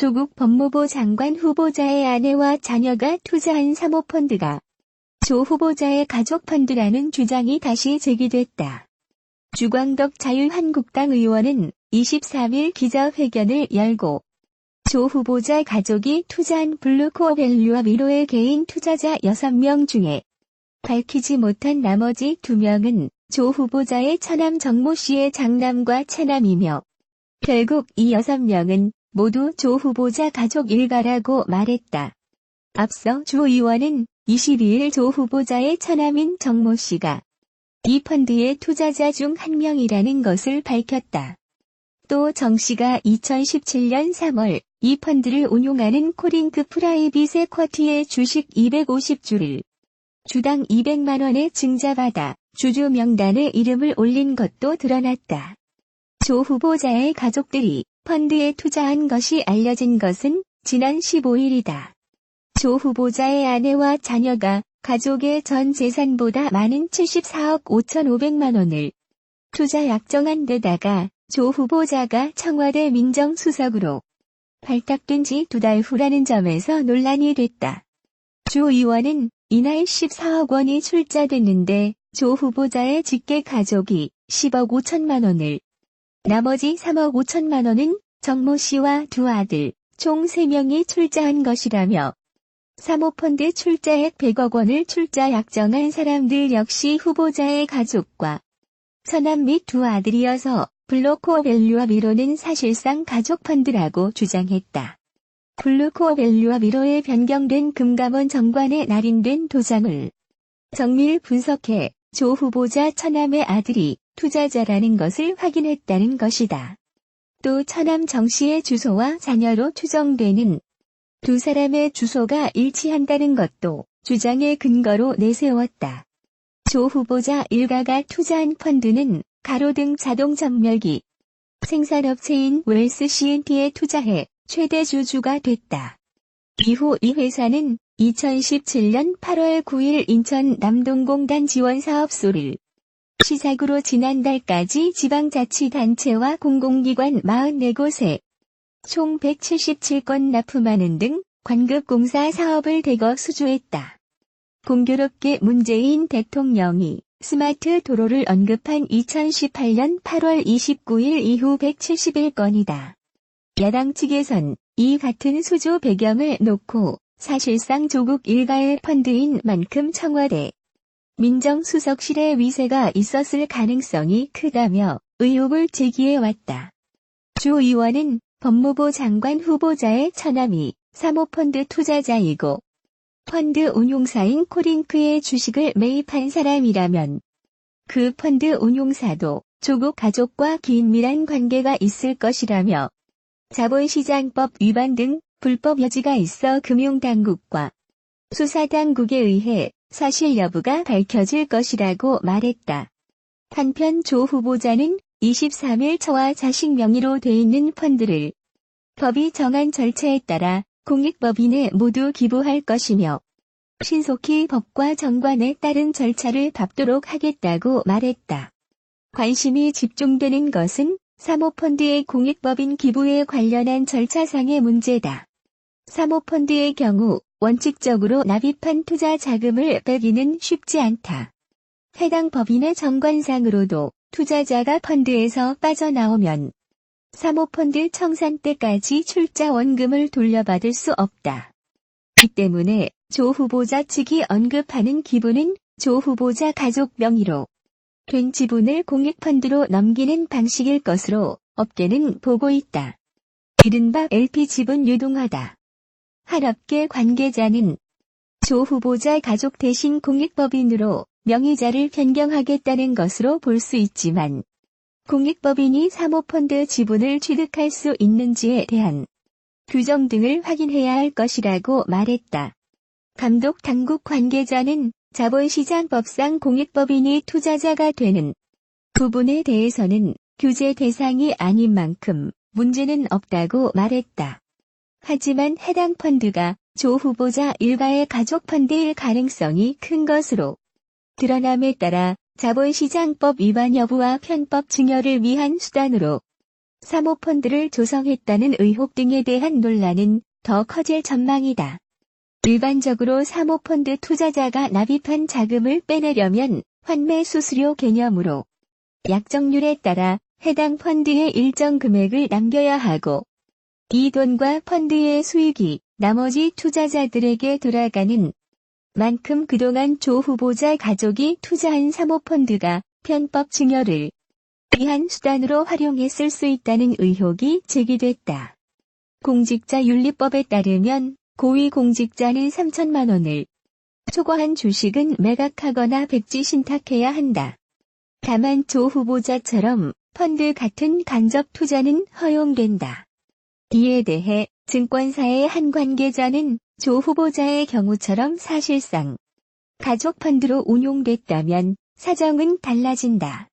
조국 법무부 장관 후보자의 아내와 자녀가 투자한 사모펀드가 조 후보자의 가족펀드라는 주장이 다시 제기됐다. 주광덕 자유한국당 의원은 23일 기자회견을 열고 조 후보자 가족이 투자한 블루코어 밸류와 위로의 개인 투자자 6명 중에 밝히지 못한 나머지 2명은 조 후보자의 처남 정모 씨의 장남과 차남이며 결국 이 6명은 모두 조 후보자 가족 일가라고 말했다. 앞서 조 의원은 22일 조 후보자의 처남인 정모 씨가 이 펀드의 투자자 중 한 명이라는 것을 밝혔다. 또 정 씨가 2017년 3월 이 펀드를 운용하는 코링크 프라이빗 에쿼티의 주식 250주를 주당 200만원에 증자받아 주주 명단에 이름을 올린 것도 드러났다. 조 후보자의 가족들이 펀드에 투자한 것이 알려진 것은 지난 15일이다. 조 후보자의 아내와 자녀가 가족의 전 재산보다 많은 74억 5,500만 원을 투자 약정한 데다가 조 후보자가 청와대 민정수석으로 발탁된 지 두 달 후라는 점에서 논란이 됐다. 조 의원은 이날 14억 원이 출자됐는데 조 후보자의 직계 가족이 10억 5천만 원을 나머지 3억 5천만 원은 정모 씨와 두 아들 총 3명이 출자한 것이라며 사모펀드 출자액 100억 원을 출자 약정한 사람들 역시 후보자의 가족과 처남 및 두 아들이어서 블루코어 밸류와 미로는 사실상 가족 펀드라고 주장했다. 블루코어 밸류와 미로에 변경된 금감원 정관에 날인된 도장을 정밀 분석해 조 후보자 처남의 아들이 투자자라는 것을 확인했다는 것이다. 또 처남 정 씨의 주소와 자녀로 추정되는 두 사람의 주소가 일치한다는 것도 주장의 근거로 내세웠다. 조 후보자 일가가 투자한 펀드는 가로등 자동 전멸기 생산업체인 웰스 CNT에 투자해 최대 주주가 됐다. 이후 이 회사는 2017년 8월 9일 인천 남동공단 지원사업소를 시작으로 지난달까지 지방자치단체와 공공기관 44곳에 총 177건 납품하는 등 관급공사 사업을 대거 수주했다. 공교롭게 문재인 대통령이 스마트 도로를 언급한 2018년 8월 29일 이후 171건이다. 야당 측에선 이 같은 수주 배경을 놓고 사실상 조국 일가의 펀드인 만큼 청와대 민정수석실의 위세가 있었을 가능성이 크다며 의혹을 제기해 왔다. 주 의원은 법무부 장관 후보자의 처남이 사모펀드 투자자이고 펀드 운용사인 코링크의 주식을 매입한 사람이라면 그 펀드 운용사도 조국 가족과 긴밀한 관계가 있을 것이라며 자본시장법 위반 등 불법 여지가 있어 금융당국과 수사당국에 의해 사실 여부가 밝혀질 것이라고 말했다. 한편 조 후보자는 23일 저와 자식 명의로 돼 있는 펀드를 법이 정한 절차에 따라 공익법인에 모두 기부할 것이며 신속히 법과 정관에 따른 절차를 밟도록 하겠다고 말했다. 관심이 집중되는 것은 사모펀드의 공익법인 기부에 관련한 절차상의 문제다. 사모펀드의 경우 원칙적으로 납입한 투자 자금을 빼기는 쉽지 않다. 해당 법인의 정관상으로도 투자자가 펀드에서 빠져나오면 사모펀드 청산 때까지 출자 원금을 돌려받을 수 없다. 이 때문에 조 후보자 측이 언급하는 기부는 조 후보자 가족 명의로 된 지분을 공익펀드로 넘기는 방식일 것으로 업계는 보고 있다. 이른바 LP 지분 유동화다. 한업계 관계자는 조 후보자 가족 대신 공익법인으로 명의자를 변경하겠다는 것으로 볼 수 있지만 공익법인이 사모펀드 지분을 취득할 수 있는지에 대한 규정 등을 확인해야 할 것이라고 말했다. 감독 당국 관계자는 자본시장법상 공익법인이 투자자가 되는 부분에 대해서는 규제 대상이 아닌 만큼 문제는 없다고 말했다. 하지만 해당 펀드가 조 후보자 일가의 가족 펀드일 가능성이 큰 것으로 드러남에 따라 자본시장법 위반 여부와 편법 증여를 위한 수단으로 사모펀드를 조성했다는 의혹 등에 대한 논란은 더 커질 전망이다. 일반적으로 사모펀드 투자자가 납입한 자금을 빼내려면 환매 수수료 개념으로 약정률에 따라 해당 펀드에 일정 금액을 남겨야 하고 이 돈과 펀드의 수익이 나머지 투자자들에게 돌아가는 만큼 그동안 조 후보자 가족이 투자한 사모펀드가 편법 증여를 위한 수단으로 활용했을 수 있다는 의혹이 제기됐다. 공직자윤리법에 따르면 고위공직자는 3천만 원을 초과한 주식은 매각하거나 백지 신탁해야 한다. 다만 조 후보자처럼 펀드 같은 간접 투자는 허용된다. 이에 대해 증권사의 한 관계자는 조 후보자의 경우처럼 사실상 가족 펀드로 운용됐다면 사정은 달라진다.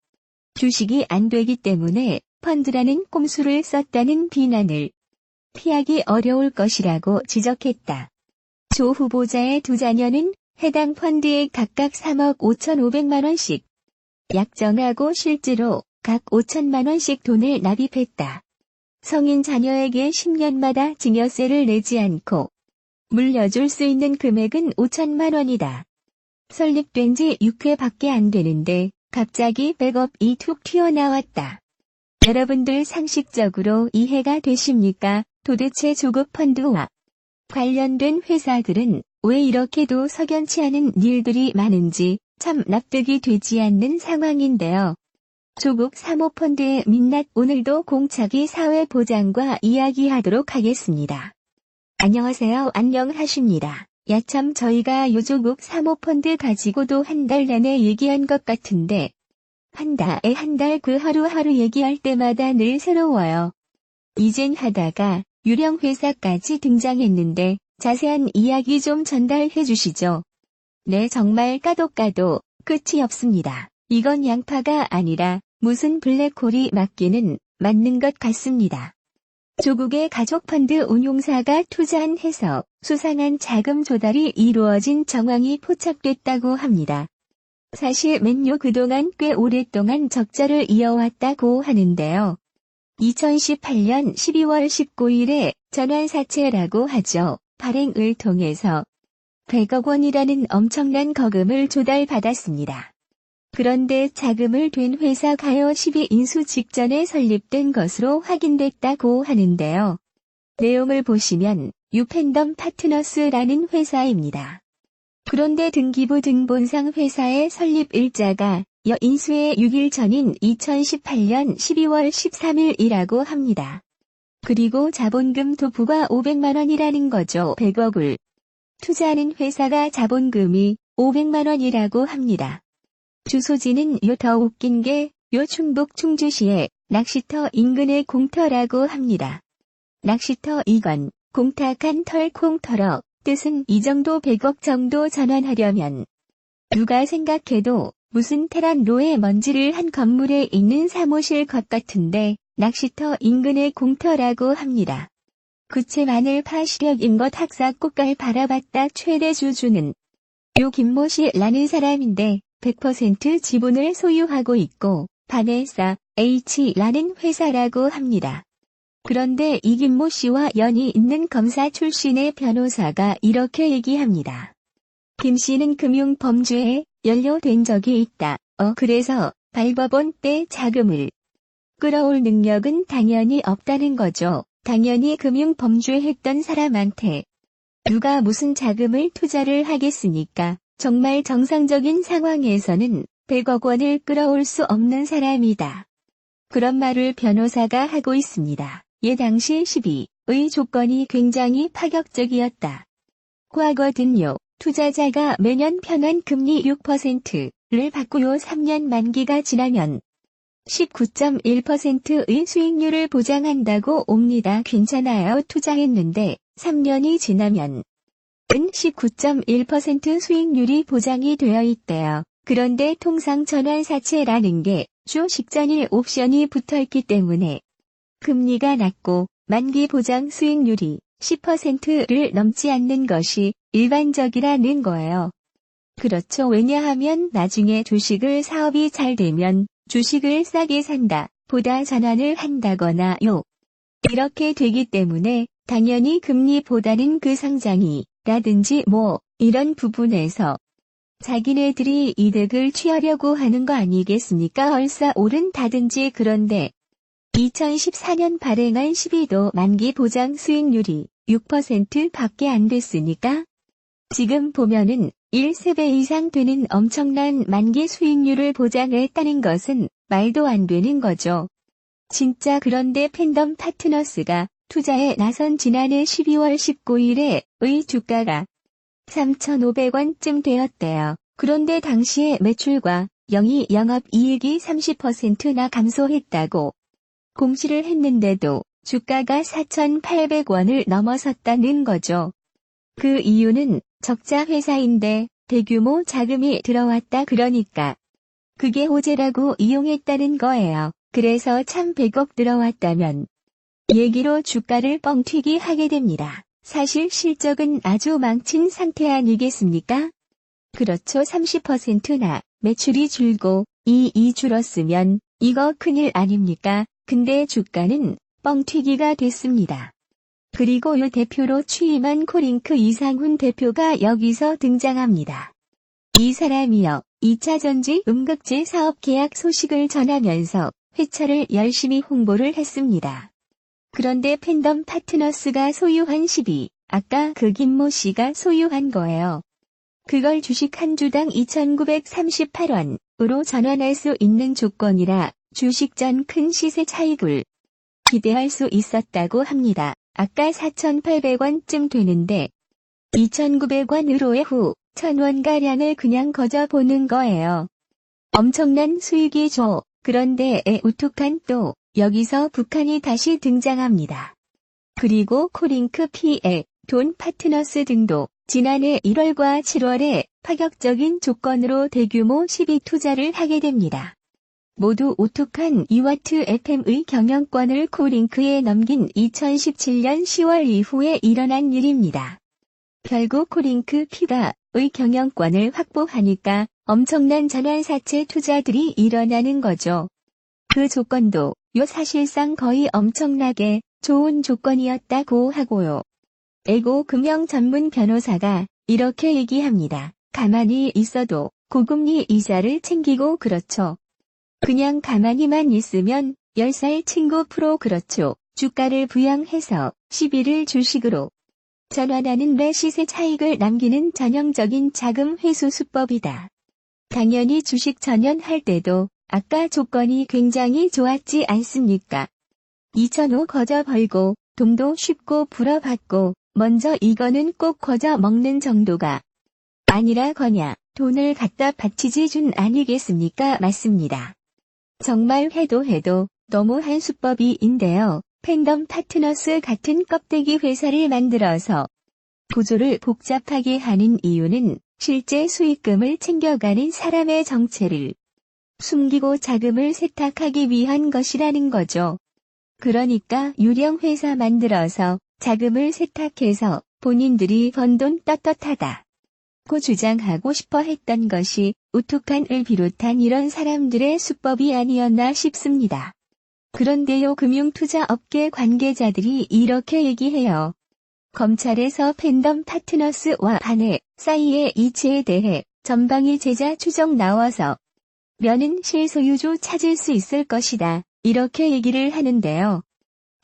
주식이 안 되기 때문에 펀드라는 꼼수를 썼다는 비난을 피하기 어려울 것이라고 지적했다. 조 후보자의 두 자녀는 해당 펀드에 각각 3억 5,500만 원씩 약정하고 실제로 각 5천만 원씩 돈을 납입했다. 성인 자녀에게 10년마다 증여세를 내지 않고 물려줄 수 있는 금액은 5천만 원이다. 설립된 지 6회밖에 안 되는데 갑자기 백업이 툭 튀어나왔다. 여러분들 상식적으로 이해가 되십니까? 도대체 조급 펀드와 관련된 회사들은 왜 이렇게도 석연치 않은 일들이 많은지 참 납득이 되지 않는 상황인데요. 조국 사모펀드의 민낯 오늘도 공차기 사회보장과 이야기하도록 하겠습니다. 안녕하세요. 안녕하십니다. 야참 저희가 요조국 사모펀드 가지고도 한 달 내내 얘기한 것 같은데 한 달에 한 달 그 하루하루 얘기할 때마다 늘 새로워요. 이젠 하다가 유령 회사까지 등장했는데 자세한 이야기 좀 전달해 주시죠. 네 정말 까도 까도 끝이 없습니다. 이건 양파가 아니라 무슨 블랙홀이 맞기는 맞는 것 같습니다. 조국의 가족 펀드 운용사가 투자한 해서 수상한 자금 조달이 이루어진 정황이 포착됐다고 합니다. 사실 맨유 그동안 꽤 오랫동안 적자를 이어왔다고 하는데요. 2018년 12월 19일에 전환사채라고 하죠. 발행을 통해서 100억 원이라는 엄청난 거금을 조달받았습니다. 그런데 자금을 된 회사가요 12인수 직전에 설립된 것으로 확인됐다고 하는데요. 내용을 보시면 유팬덤 파트너스라는 회사입니다. 그런데 등기부 등본상 회사의 설립 일자가 여 인수의 6일 전인 2018년 12월 13일이라고 합니다. 그리고 자본금 도부가 500만 원이라는 거죠. 100억을 투자하는 회사가 자본금이 500만 원이라고 합니다. 주소지는 요 더 웃긴 게 요 충북 충주시의 낚시터 인근의 공터라고 합니다. 낚시터 이관, 공탁한 털 콩터러, 뜻은 이 정도 100억 정도 전환하려면 누가 생각해도 무슨 테란로에 먼지를 한 건물에 있는 사무실 것 같은데 낚시터 인근의 공터라고 합니다. 구체 마늘 파시력 인 것 학사 꽃갈 바라봤다 최대 주주는 요 김모 씨라는 사람인데 100% 지분을 소유하고 있고 바네사 H라는 회사라고 합니다. 그런데 이 김모 씨와 연이 있는 검사 출신의 변호사가 이렇게 얘기합니다. 김 씨는 금융 범죄에 연루된 적이 있다. 어 그래서 발버본 때 자금을 끌어올 능력은 당연히 없다는 거죠. 당연히 금융 범죄했던 사람한테 누가 무슨 자금을 투자를 하겠습니까? 정말 정상적인 상황에서는 100억 원을 끌어올 수 없는 사람이다. 그런 말을 변호사가 하고 있습니다. 예 당시 12의 조건이 굉장히 파격적이었다. 과거든요. 투자자가 매년 편한 금리 6%를 받고요 3년 만기가 지나면 19.1%의 수익률을 보장한다고 옵니다. 괜찮아요. 투자했는데 3년이 지나면 은 19.1% 수익률이 보장이 되어 있대요. 그런데 통상 전환사채라는 게주 식전일 옵션이 붙어있기 때문에 금리가 낮고 만기 보장 수익률이 10%를 넘지 않는 것이 일반적이라는 거예요. 그렇죠. 왜냐하면 나중에 주식을 사업이 잘 되면 주식을 싸게 산다. 보다 전환을 한다거나 요. 이렇게 되기 때문에 당연히 금리보다는 그 상장이 라든지 뭐 이런 부분에서 자기네들이 이득을 취하려고 하는 거 아니겠습니까? 얼싸 오른 다든지 그런데 2014년 발행한 12도 만기 보장 수익률이 6% 밖에 안 됐으니까 지금 보면은 1세배 이상 되는 엄청난 만기 수익률을 보장했다는 것은 말도 안 되는 거죠. 진짜 그런데 팬덤 파트너스가 투자에 나선 지난해 12월 19일에 의 주가가 3,500원쯤 되었대요. 그런데 당시에 매출과 영위 영업이익이 30%나 감소했다고 공시를 했는데도 주가가 4,800원을 넘어섰다는 거죠. 그 이유는 적자 회사인데 대규모 자금이 들어왔다 그러니까 그게 호재라고 이용했다는 거예요. 그래서 참 100억 들어왔다면 얘기로 주가를 뻥튀기 하게 됩니다. 사실 실적은 아주 망친 상태 아니겠습니까? 그렇죠 30%나 매출이 줄고 이이 줄었으면 이거 큰일 아닙니까? 근데 주가는 뻥튀기가 됐습니다. 그리고 요 대표로 취임한 코링크 이상훈 대표가 여기서 등장합니다. 이 사람이요. 2차 전지 음극재 사업 계약 소식을 전하면서 회차를 열심히 홍보를 했습니다. 그런데 팬덤 파트너스가 소유한 12, 아까 그 김모 씨가 소유한 거예요. 그걸 주식 한 주당 2,938원으로 전환할 수 있는 조건이라 주식 전 큰 시세 차익을 기대할 수 있었다고 합니다. 아까 4,800원쯤 되는데 2,900원으로의 후 1,000원가량을 그냥 거저보는 거예요. 엄청난 수익이죠. 그런데 에 우뚝한 또 여기서 북한이 다시 등장합니다. 그리고 코링크 PL, 돈 파트너스 등도 지난해 1월과 7월에 파격적인 조건으로 대규모 시비 투자를 하게 됩니다. 모두 오뚝한 이와트 FM의 경영권을 코링크에 넘긴 2017년 10월 이후에 일어난 일입니다. 결국 코링크 피가 의 경영권을 확보하니까 엄청난 전환사채 투자들이 일어나는 거죠. 그 조건도 요 사실상 거의 엄청나게 좋은 조건이었다고 하고요. 에고 금융 전문 변호사가 이렇게 얘기합니다. 가만히 있어도 고금리 이자를 챙기고 그렇죠. 그냥 가만히만 있으면 10살 친구 프로 그렇죠. 주가를 부양해서 시비를 주식으로 전환하는 내 시세 차익을 남기는 전형적인 자금 회수 수법이다. 당연히 주식 전환할 때도 아까 조건이 굉장히 좋았지 않습니까? 2005 거저 벌고 돈도 쉽고 불어받고 먼저 이거는 꼭 거저 먹는 정도가 아니라 거냐 돈을 갖다 바치지 준 아니겠습니까? 맞습니다. 정말 해도 해도 너무한 수법이인데요. 팬덤 파트너스 같은 껍데기 회사를 만들어서 구조를 복잡하게 하는 이유는 실제 수익금을 챙겨가는 사람의 정체를 숨기고 자금을 세탁하기 위한 것이라는 거죠. 그러니까 유령 회사 만들어서 자금을 세탁해서 본인들이 번 돈 떳떳하다. 고 주장하고 싶어 했던 것이 우뚝한을 비롯한 이런 사람들의 수법이 아니었나 싶습니다. 그런데요 금융투자업계 관계자들이 이렇게 얘기해요. 검찰에서 팬덤 파트너스와 반해 사이의 이치에 대해 전방위 제자 추정 나와서 면은 실소유주 찾을 수 있을 것이다. 이렇게 얘기를 하는데요.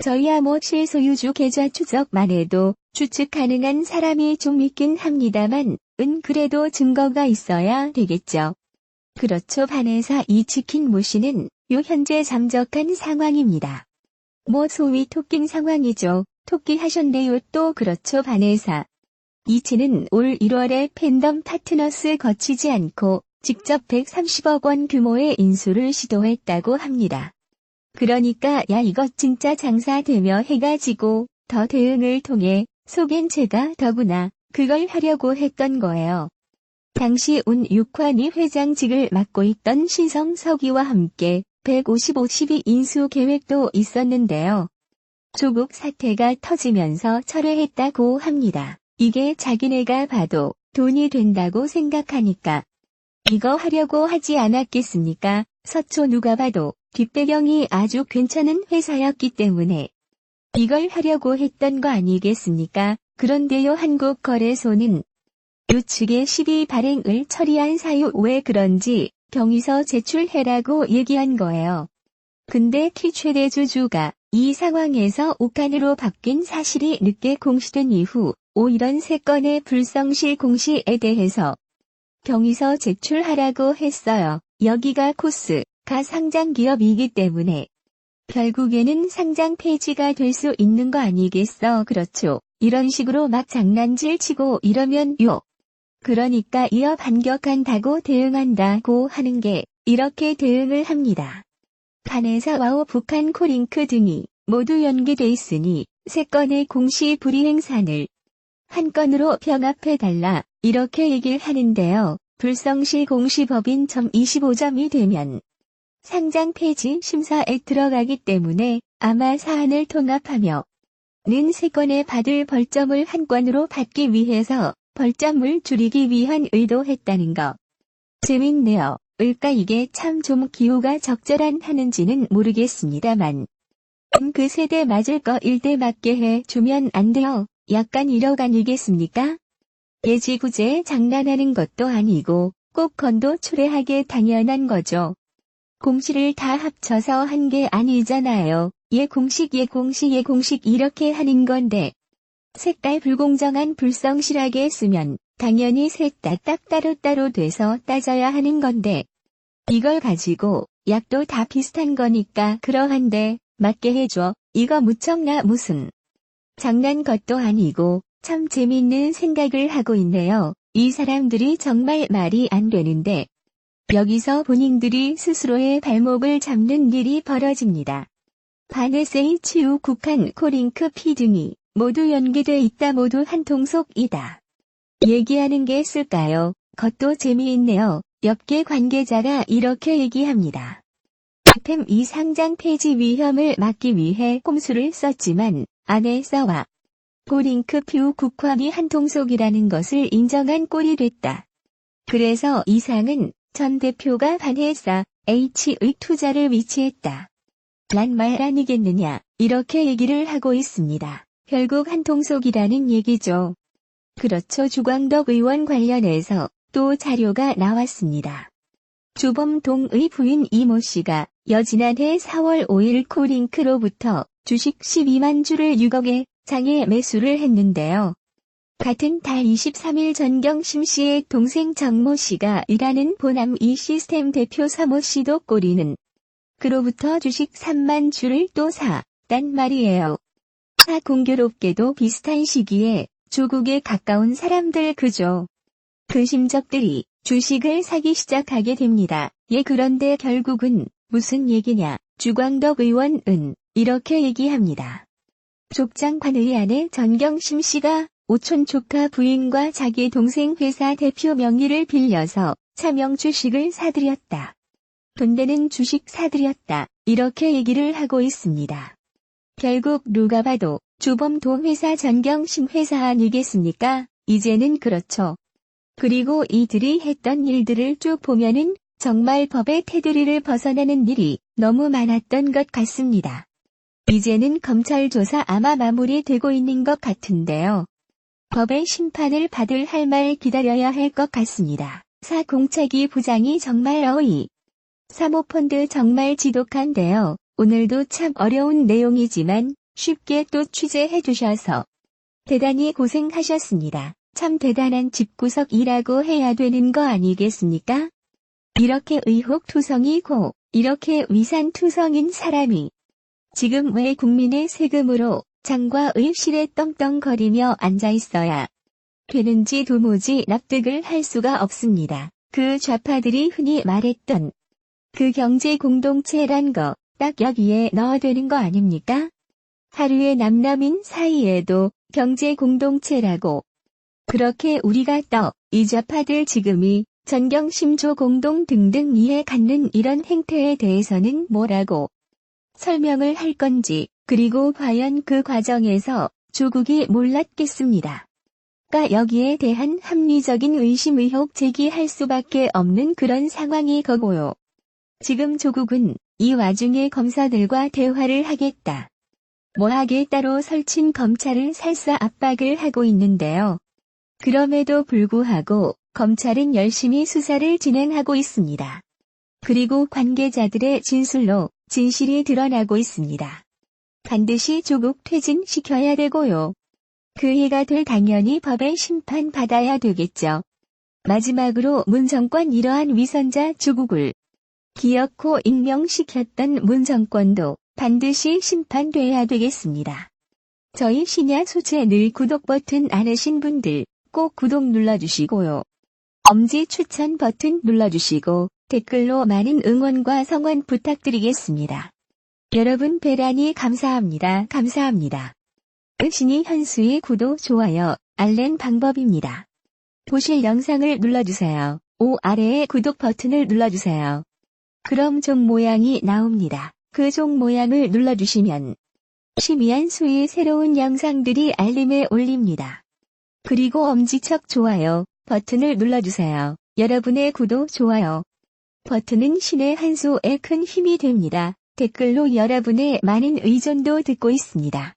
저희야 뭐 실소유주 계좌 추적만 해도 추측 가능한 사람이 좀 있긴 합니다만 은 그래도 증거가 있어야 되겠죠. 그렇죠 반에사 이 치킨 모씨는 요 현재 잠적한 상황입니다. 뭐 소위 토킹 상황이죠. 토끼 하셨네요 또 그렇죠 반에사. 이치는 올 1월에 팬덤 파트너스 거치지 않고 직접 130억 원 규모의 인수를 시도했다고 합니다. 그러니까 야 이것 진짜 장사되며 해가 지고 더 대응을 통해 속엔 제가 더구나 그걸 하려고 했던 거예요. 당시 운 육환이 회장직을 맡고 있던 신성 서기와 함께 155, 12 인수 계획도 있었는데요. 조국 사태가 터지면서 철회했다고 합니다. 이게 자기네가 봐도 돈이 된다고 생각하니까 이거 하려고 하지 않았겠습니까? 서초 누가 봐도 뒷배경이 아주 괜찮은 회사였기 때문에 이걸 하려고 했던 거 아니겠습니까? 그런데요 한국거래소는 요측의 시비 발행을 처리한 사유 왜 그런지 경위서 제출해라고 얘기한 거예요. 근데 키 최대 주주가 이 상황에서 옥한으로 바뀐 사실이 늦게 공시된 이후 오 이런 세 건의 불성실 공시에 대해서 경위서 제출하라고 했어요. 여기가 코스가 상장 기업이기 때문에 결국에는 상장 폐지가 될 수 있는 거 아니겠어 그렇죠. 이런 식으로 막 장난질 치고 이러면 요. 그러니까 이어 반격한다고 대응한다고 하는 게 이렇게 대응을 합니다. 판에서 와우 북한 코링크 등이 모두 연계돼 있으니 세 건의 공시 불이행산을 한 건으로 병합해달라 이렇게 얘기를 하는데요. 불성실 공시법인 점 25점이 되면 상장 폐지 심사에 들어가기 때문에 아마 사안을 통합하며 는 세 건에 받을 벌점을 한 건으로 받기 위해서 벌점을 줄이기 위한 의도했다는 거. 재밌네요. 을까 이게 참 좀 기호가 적절한 하는지는 모르겠습니다만. 음, 그 세대 맞을 거 일대 맞게 해 주면 안 돼요. 약간 이러가니겠습니까? 예지구제 장난하는 것도 아니고 꼭 건도 초래하게 당연한 거죠. 공시를 다 합쳐서 한 게 아니잖아요. 예 공식 예 공시 예 공식 이렇게 하는 건데 색깔 불공정한 불성실하게 쓰면 당연히 셋 다 딱 따로따로 돼서 따져야 하는 건데 이걸 가지고 약도 다 비슷한 거니까 그러한데 맞게 해줘. 이거 무척나 무슨 장난 것도 아니고 참 재밌는 생각을 하고 있네요. 이 사람들이 정말 말이 안 되는데 여기서 본인들이 스스로의 발목을 잡는 일이 벌어집니다. 바네세이 치우 국한 코링크 피 등이 모두 연계돼 있다 모두 한 통속이다. 얘기하는 게 쓸까요? 그것도 재미있네요. 옆계 관계자가 이렇게 얘기합니다. 템이 상장 폐지 위험을 막기 위해 꼼수를 썼지만 안에 써와 코링크 퓨 국화미 한 통속이라는 것을 인정한 꼴이 됐다. 그래서 이상은 전 대표가 반해사 H의 투자를 위치했다. 란 말 아니겠느냐 이렇게 얘기를 하고 있습니다. 결국 한 통속이라는 얘기죠. 그렇죠 주광덕 의원 관련해서 또 자료가 나왔습니다. 주범동의 부인 이모 씨가 여지난해 4월 5일 코링크로부터 주식 12만 주를 6억에 장에 매수를 했는데요. 같은 달 23일 전경심 씨의 동생 정모 씨가 일하는 보남 이 시스템 대표 서모 씨도 꼬리는 그로부터 주식 3만 주를 또 사, 단 말이에요. 사 공교롭게도 비슷한 시기에 조국에 가까운 사람들 그죠. 그 심적들이 주식을 사기 시작하게 됩니다. 예 그런데 결국은 무슨 얘기냐. 주광덕 의원은 이렇게 얘기합니다. 족장관의 아내 전경심 씨가 오촌 조카 부인과 자기 동생 회사 대표 명의를 빌려서 차명 주식을 사들였다. 돈 되는 주식 사들였다. 이렇게 얘기를 하고 있습니다. 결국 누가 봐도 주범도 회사 전경심 회사 아니겠습니까? 이제는 그렇죠. 그리고 이들이 했던 일들을 쭉 보면은 정말 법의 테두리를 벗어나는 일이 너무 많았던 것 같습니다. 이제는 검찰 조사 아마 마무리되고 있는 것 같은데요. 법의 심판을 받을 할 말 기다려야 할 것 같습니다. 사공차기 부장이 정말 어이. 사모펀드 정말 지독한데요. 오늘도 참 어려운 내용이지만 쉽게 또 취재해 주셔서 대단히 고생하셨습니다. 참 대단한 집구석이라고 해야 되는 거 아니겠습니까? 이렇게 의혹투성이고 이렇게 위산투성인 사람이 지금 왜 국민의 세금으로 장과 의실에 떵떵거리며 앉아 있어야 되는지 도무지 납득을 할 수가 없습니다. 그 좌파들이 흔히 말했던 그 경제 공동체란 거 딱 여기에 넣어야 되는 거 아닙니까? 하루의 남남인 사이에도 경제 공동체라고 그렇게 우리가 떠 이 좌파들 지금이 전경심조 공동 등등 이해 갖는 이런 행태에 대해서는 뭐라고 설명을 할 건지 그리고 과연 그 과정에서 조국이 몰랐겠습니다. 가 여기에 대한 합리적인 의심 의혹 제기할 수밖에 없는 그런 상황이 거고요. 지금 조국은 이 와중에 검사들과 대화를 하겠다. 뭐하게 따로 설친 검찰은 살사 압박을 하고 있는데요. 그럼에도 불구하고 검찰은 열심히 수사를 진행하고 있습니다. 그리고 관계자들의 진술로 진실이 드러나고 있습니다. 반드시 조국 퇴진시켜야 되고요. 그 해가 될 당연히 법의 심판 받아야 되겠죠. 마지막으로 문 정권 이러한 위선자 조국을 기어코 익명시켰던 문 정권도 반드시 심판돼야 되겠습니다. 저희 신야 소재 늘 구독 버튼 안 하신 분들 꼭 구독 눌러주시고요. 엄지 추천 버튼 눌러주시고 댓글로 많은 응원과 성원 부탁드리겠습니다. 여러분 배란이 감사합니다. 감사합니다. 신이 현수의 구독, 좋아요, 알림 방법입니다. 보실 영상을 눌러주세요. 오 아래의 구독 버튼을 눌러주세요. 그럼 종 모양이 나옵니다. 그 종 모양을 눌러주시면 심의한 수의 새로운 영상들이 알림에 올립니다. 그리고 엄지척 좋아요 버튼을 눌러주세요. 여러분의 구독, 좋아요 버튼은 신의 한 수에 큰 힘이 됩니다. 댓글로 여러분의 많은 의견도 듣고 있습니다.